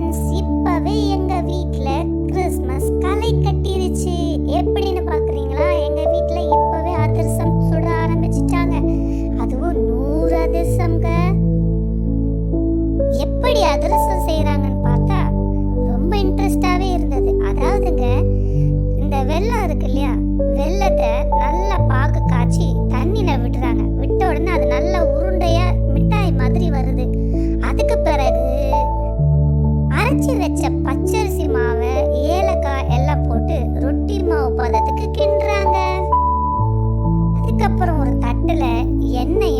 Friends இப்போவே எங்கள் வீட்டில் கிறிஸ்மஸ் களை கட்டிருச்சு. எப்படின்னு பார்க்குறீங்களா எங்கள் வீட்டில் இப்போவே அதிரசம் சுட ஆரம்பிச்சிட்டாங்க. அதுவும் நூறு அதிரசம்ங்க. எப்படி அதிரசம் செய்கிறாங்க அரைச்ச பச்சரிசி மாவை ஏலக்காய் எல்லாம் போட்டு ரொட்டி மாவு பதத்துக்கு கிண்டுறாங்க. அதுக்கப்புறம் ஒரு தட்டுல எண்ணெய்